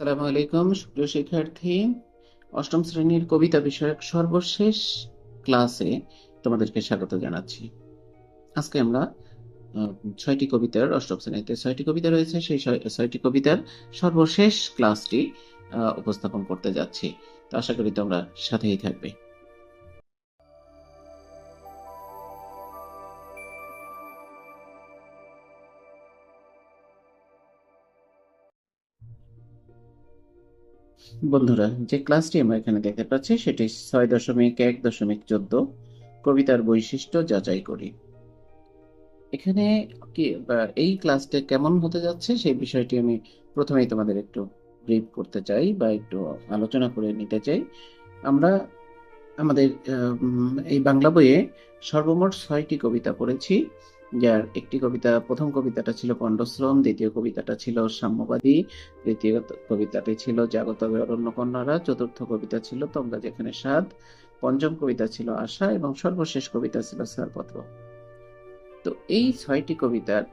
আসসালামু আলাইকুম, সুপ্রিয় শিক্ষার্থী। অষ্টম শ্রেণির কবিতা বিষয়ক সর্বশেষ ক্লাসে তোমাদেরকে স্বাগত জানাচ্ছি। আজকে আমরা ছয়টি কবিতার, অষ্টম শ্রেণীতে ছয়টি কবিতা রয়েছে, সেই ছয়টি কবিতার সর্বশেষ ক্লাসটি উপস্থাপন করতে যাচ্ছি। তো আশা করি তোমরা সাথেই থাকবে। বন্ধুরা, যে ক্লাসটি আমরা এখানে দেখতে পাচ্ছি, সেটি ছয় দশমিক এক দশমিক চোদ্দ কবিতার বৈশিষ্ট্য যাচাই করি। এখানে কি এই ক্লাসটা কেমন হতে যাচ্ছে, সেই বিষয়টি আমি প্রথমেই তোমাদের একটু ব্রিফ করতে চাই, বা একটু আলোচনা করে নিতে চাই। আমরা আমাদের এই বাংলা বইয়ে সর্বমোট ছয়টি কবিতা পড়েছি। যার একটি কবিতা, প্রথম কবিতাটা ছিল পণ্ডশ্রম দ্বিতীয় কবিতাটা ছিল সাম্যবাদী, তৃতীয় কবিতাটি ছিল জাগত অরণ্য কন্যারা চতুর্থ কবিতা ছিল তোমরা যেখানে সাত পঞ্চম কবিতা ছিল আশা এবং সর্বশেষ কবিতা ছিল ছাড়পত্র তো এই ছয়টি কবিতার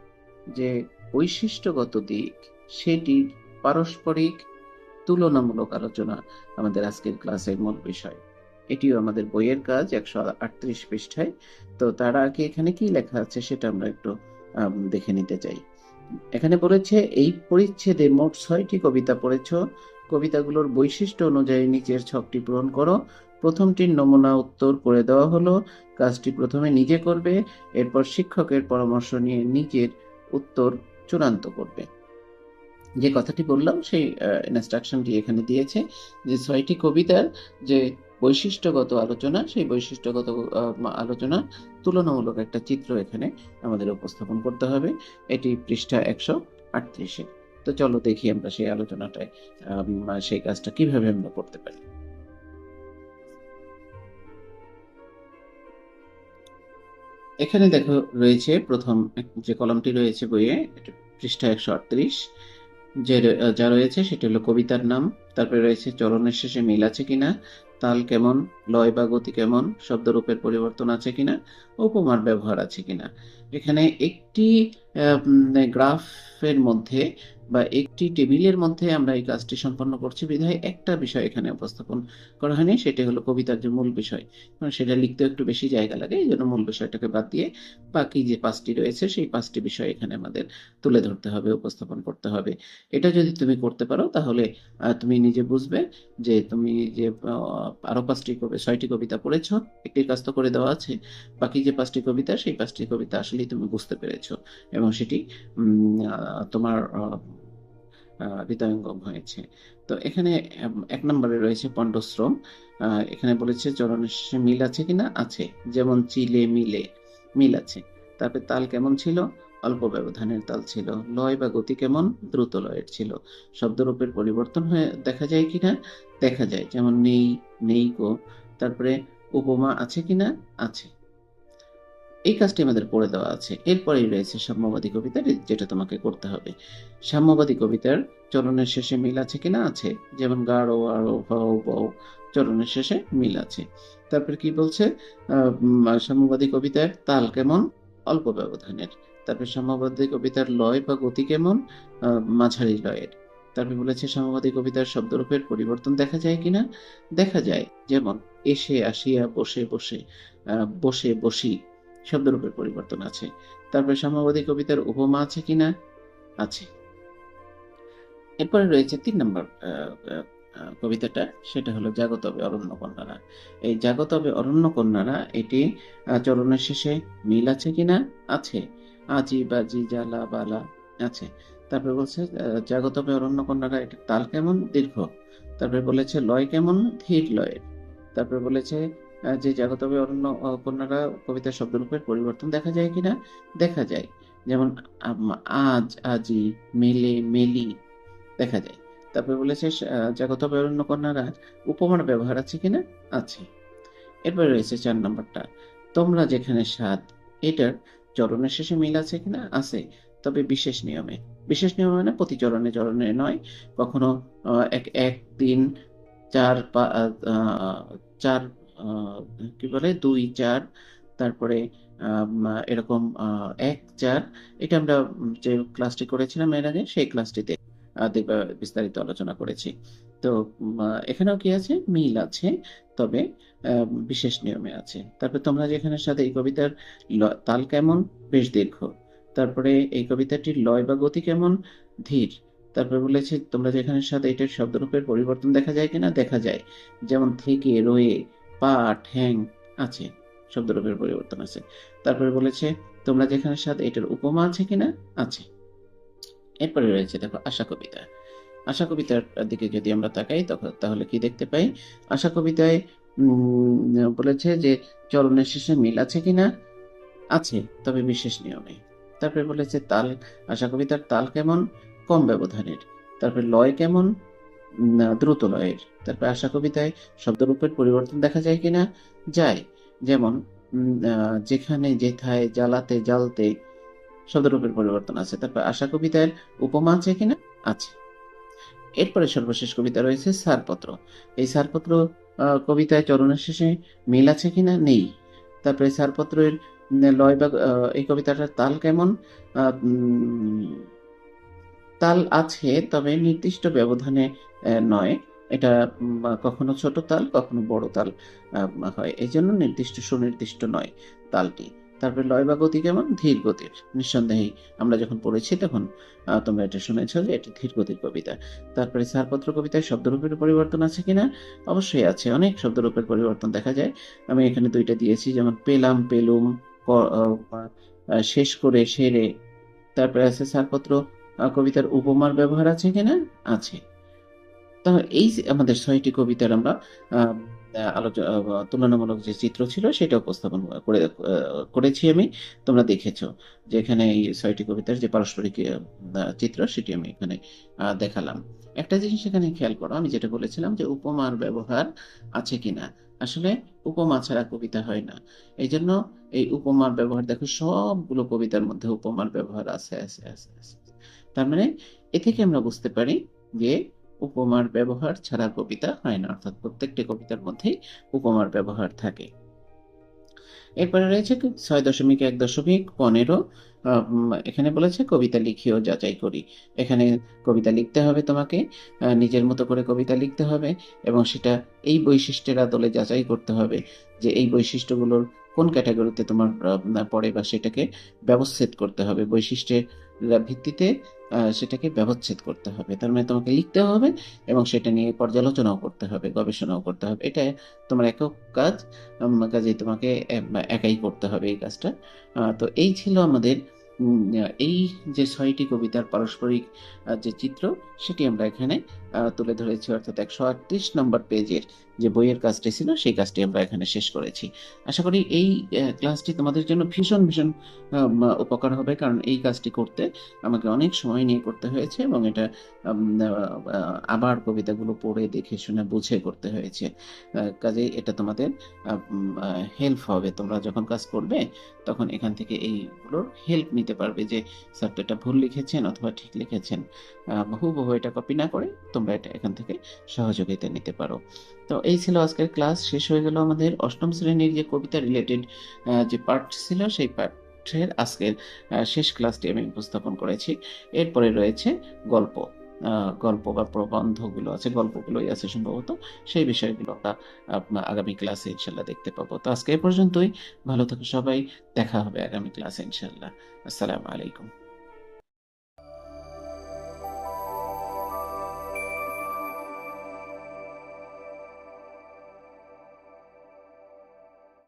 যে বৈশিষ্ট্যগত দিক, সেটির পারস্পরিক তুলনামূলক আলোচনা আমাদের আজকের ক্লাসের মূল বিষয়। এটিও আমাদের বইয়ের কাজ, একশো আটত্রিশ পৃষ্ঠায়। তো তার আগে এখানে কি লেখা আছে সেটা আমরা একটু দেখে নিতে চাই। এখানে বলেছে, এই পরিচ্ছেদে মোট ছয়টি কবিতা পড়েছ। কবিতাগুলোর বৈশিষ্ট্য অনুযায়ী নিচের ছকটি পূরণ করো। প্রথমটির নমুনা উত্তর করে দেওয়া হলো। কাজটি প্রথমে নিজে করবে, এরপর শিক্ষকের পরামর্শ নিয়ে নিজের উত্তর চূড়ান্ত করবে। যে কথাটি বললাম, সেই ইনস্ট্রাকশনটি এখানে দিয়েছে যে, ছয়টি কবিতার যে বৈশিষ্ট্যগত আলোচনা, সেই বৈশিষ্ট্যগত আলোচনা তুলনামূলক একটা চিত্র এখানে আমাদের উপস্থাপন করতে হবে। এটি পৃষ্ঠা একশো আটত্রিশে। তো চলো দেখি আমরা সেই আলোচনাটায় সেই কাজটা কীভাবে আমরা করতে পারি। এখানে দেখো রয়েছে প্রথম যে কলামটি রয়েছে বইয়ে পৃষ্ঠা একশো আটত্রিশ, যে যা রয়েছে সেটি হলো কবিতার নাম। তারপরে রয়েছে চরণের শেষে মিল আছে কিনা, তাল কেমন, লয় বা গতি কেমন, শব্দরূপের পরিবর্তন আছে কিনা, উপমার ব্যবহার আছে কিনা। এখানে একটি গ্রাফের মধ্যে বা একটি টেবিলের মধ্যে আমরা এই কাজটি সম্পন্ন করছি। বিধায় একটা বিষয় এখানে উপস্থাপন করা হয়নি, সেটা হলো কবিতার যে মূল বিষয়। সেটা লিখতে একটু বেশি জায়গা লাগে, এই জন্য মূল বিষয়টাকে বাদ দিয়ে বাকি যে পাঁচটি রয়েছে, সেই পাঁচটি বিষয় এখানে আমাদের তুলে ধরতে হবে, উপস্থাপন করতে হবে। এটা যদি তুমি করতে পারো, তাহলে তুমি নিজে বুঝবে যে তুমি যে আরও পাঁচটি কবি, ছয়টি কবিতা পড়েছো একটির কাজ তো করে দেওয়া আছে, বাকি যে পাঁচটি কবিতা, সেই পাঁচটি কবিতা আসলেই তুমি বুঝতে পেরেছ এবং সেটি তোমার হৃদয়ঙ্গম হয়েছে। তো এখানে এক নম্বরে রয়েছে পণ্ডশ্রম। এখানে বলেছে চরণের শেষে মিল আছে কিনা আছে। যেমন চিলে মিলে মিল আছে। তারপরে তাল কেমন ছিল? অল্প ব্যবধানের তাল ছিল। লয় বা গতি কেমন? দ্রুত লয়ের ছিল। শব্দরূপের পরিবর্তন হয়ে দেখা যায় কিনা দেখা যায়। যেমন নেই নেই কো তারপরে উপমা আছে কিনা আছে। এই কাজটি আমাদের পড়ে দেওয়া আছে। এরপরেই রয়েছে সাম্যবাদী কবিতা যেটা তোমাকে করতে হবে। সাম্যবাদী কবিতার চরণের শেষে মিল আছে কিনা? আছে। যেমন গাঢ়, আরও ভাও বও চরণের শেষে মিল আছে। তারপর কি বলছে? সাম্যবাদী কবিতার তাল কেমন? অল্প ব্যবধানের। তারপর সাম্যবাদী কবিতার লয় বা গতি কেমন? মাঝারি লয়ের। তারপরে বলেছে, সাম্যবাদী কবিতার শব্দরূপের পরিবর্তন দেখা যায় কিনা? দেখা যায়। যেমন, এসে আসিয়া বসে বসে বসে বসি। শব্দরূপের পরিবর্তন আছে। তারপরে সাম্যবাদী কবিতার উপমা আছে কিনা? আছে। এরপরে রয়েছে তিন নম্বর কবিতাটা। সেটা হলো জাগতবে অরণ্য কন্যারা এই জাগতবে অরণ্য কন্যারা এটি চরণের শেষে মিল আছে কিনা? আছে। আজি বাজি জালা বালা, আছে। তারপরে বলছে জাগতবে অরণ্য কন্যারা এটা তাল কেমন? দীর্ঘ। তারপরে বলেছে, লয় কেমন? ধীর লয়ের। তারপরে বলেছে যে জাগতবে অরণ্য কন্যারা কবিতার শব্দরূপের পরিবর্তন দেখা যায় কিনা? দেখা যায়। যেমন আজ, আজি, মেলে, মেলি দেখা যায়। তারপরে বলেছে জাগতবে অরণ্য কন্যারা উপমার ব্যবহার আছে কিনা? আছে। এরপরে রয়েছে চার নম্বরটা। তোমরা যেখানে সাত এটার চরণের শেষে মিল আছে কিনা? আছে। তবে বিশেষ নিয়মে। বিশেষ নিয়মে মানে প্রতি চরণে চরণে নয়। কখনো এক এক, তিন, চার চার কি বলে, দুই চার, তারপরে এরকম এক চার, এটা আমরা যে ক্লাসটি করেছিলাম এর আগে, সেই ক্লাসটিতে বিস্তারিত আলোচনা করেছি। তো এখানেও কি আছে? মিল আছে, তবে বিশেষ নিয়মে আছে। তারপর তোমরা যেখানে সাথে এই কবিতার তাল কেমন? বেশ দীর্ঘ। তারপরে এই কবিতাটির লয় বা গতি কেমন? ধীর। তারপরে বলেছে, তোমরা যেখানে সাথে এটার শব্দরূপের পরিবর্তন দেখা যায় কিনা? দেখা যায়। যেমন থেকে, রয়ে পা ঠ্যাং আছে, শব্দরূপের পরিবর্তন আছে। তারপরে বলেছে, তোমরা যেখানে সাথে এটার উপমা আছে কিনা? আছে। এরপরে রয়েছে, দেখো, আশা কবিতা। আশা কবিতার দিকে যদি আমরা তাকাই তখন তাহলে কি দেখতে পাই? আশা কবিতায় বলেছে যে, চলনের শেষে মিল আছে কিনা? আছে, তবে বিশেষ নিয়মে তারপরে বলেছে, তাল, আশা কবিতার তাল কেমন? কম ব্যবধানের। তারপরে, লয় কেমন? দ্রুত লয়ের তারপরে আশা কবিতায় শব্দরূপের পরিবর্তন দেখা যায় কিনা? যায়। যেমন যেখানে, যেথায়, জ্বালাতে, জ্বালতে শব্দরূপের পরিবর্তন আছে। তারপর আশা কবিতার উপমা আছে কিনা? আছে। এরপরে সর্বশেষ কবিতা রয়েছে সারপত্র। এই সারপত্র কবিতায় চরণের শেষে মিল আছে কিনা? নেই। তারপরে সারপত্রের লয় বা এই কবিতাটার তাল কেমন? তাল আছে, তবে নির্দিষ্ট ব্যবধানে নয়। এটা কখনো ছোট তাল, কখনো বড় তাল হয়। এই জন্য নির্দিষ্ট, সুনির্দিষ্ট নয় তালটি। তারপরে লয় বা গতি কেমন? ধীর গতির। নিঃসন্দেহেই আমরা যখন পড়েছি তখন তোমরা এটা শুনেছ যে এটি ধীর গতির কবিতা। তারপরে ছাড়পত্র কবিতায় শব্দরূপের পরিবর্তন আছে কিনা? অবশ্যই আছে। অনেক শব্দরূপের পরিবর্তন দেখা যায়। আমি এখানে দুইটা দিয়েছি, যেমন পেলাম, পেলুম শেষ করে সেরে। তারপরে আছে ছাড়পত্র কবিতার উপমার ব্যবহার আছে কিনা? আছে। তাহলে এই আমাদের ছয়টি কবিতার আমরা আলোচনা তুলনামূলক যে চিত্র ছিল সেটা উপস্থাপন করে করেছি আমি, তোমরা দেখেছ। যে এখানে এই ছয়টি কবিতার যে পারস্পরিক চিত্র সেটি আমি এখানে দেখালাম। একটা জিনিস এখানে খেয়াল করো, আমি যেটা বলেছিলাম যে উপমার ব্যবহার আছে কিনা। আসলে উপমা ছাড়া কবিতা হয় না। এই জন্য এই উপমার ব্যবহার দেখো, সবগুলো কবিতার মধ্যে উপমার ব্যবহার আছে আছে আছে আছে। তার মানে এ থেকে আমরা বুঝতে পারি যে উপমার ব্যবহার ছাড়া কবিতা হয় না, অর্থাৎ প্রত্যেকটি কবিতার মধ্যেই উপমার ব্যবহার থাকে। এরপরে রয়েছে ছয় দশমিক এক দশমিক পনেরো এখানে বলেছে, কবিতা লিখিও যাচাই করি। এখানে কবিতা লিখতে হবে তোমাকে নিজের মতো করে কবিতা লিখতে হবে এবং সেটা এই বৈশিষ্ট্যের আদলে যাচাই করতে হবে যে এই বৈশিষ্ট্যগুলোর কোন ক্যাটাগরিতে তোমার পড়ে বা সেটাকে ব্যবচ্ছেদ করতে হবে। বৈশিষ্ট্যের ভিত্তিতে সেটাকে ব্যবচ্ছেদ করতে হবে। তার মানে তোমাকে লিখতে হবে এবং সেটা নিয়ে পর্যালোচনাও করতে হবে, গবেষণাও করতে হবে। এটা তোমার একক কাজ কাজে তোমাকে একাই করতে হবে এই কাজটা। তো এই ছিল আমাদের এই যে ছয়টি কবিতার পারস্পরিক যে চিত্র, সেটি আমরা এখানে তুলে ধরেছি। অর্থাৎ একশো আটত্রিশ নম্বর পেজের যে বইয়ের কাজটি ছিল, সেই কাজটি আমরা এখানে শেষ করেছি। আশা করি এই ক্লাসটি তোমাদের জন্য ভীষণ ভীষণ উপকার হবে, কারণ এই কাজটি করতে আমাকে অনেক সময় নিয়ে করতে হয়েছে এবং এটা আবার কবিতাগুলো পড়ে দেখে শুনে বুঝে করতে হয়েছে। কাজেই এটা তোমাদের হেল্প হবে। তোমরা যখন কাজ করবে, তখন এখান থেকে এইগুলোর হেল্প নিতে পারবে যে, স্যার তো এটা ভুল লিখেছেন অথবা ঠিক লিখেছেন। হুবহু এটা কপি না করে তোমরা এটা এখান থেকে সহযোগিতা নিতে পারো। তো এই ছিল আজকের ক্লাস। শেষ হয়ে গেল আমাদের অষ্টম শ্রেণির যে কবিতা রিলেটেড যে পার্ট ছিল, সেই পাঠের আজকের শেষ ক্লাসটি আমি উপস্থাপন করেছি। এরপরে রয়েছে গল্প গল্প বা প্রবন্ধগুলো আছে, গল্পগুলোই আছে সম্ভবত। সেই বিষয়গুলো আমরা আগামী ক্লাসে ইনশাল্লাহ দেখতে পাবো। তো আজকে এ পর্যন্তই। ভালো থাকো সবাই। দেখা হবে আগামী ক্লাসে ইনশাল্লাহ। আসসালামু আলাইকুম।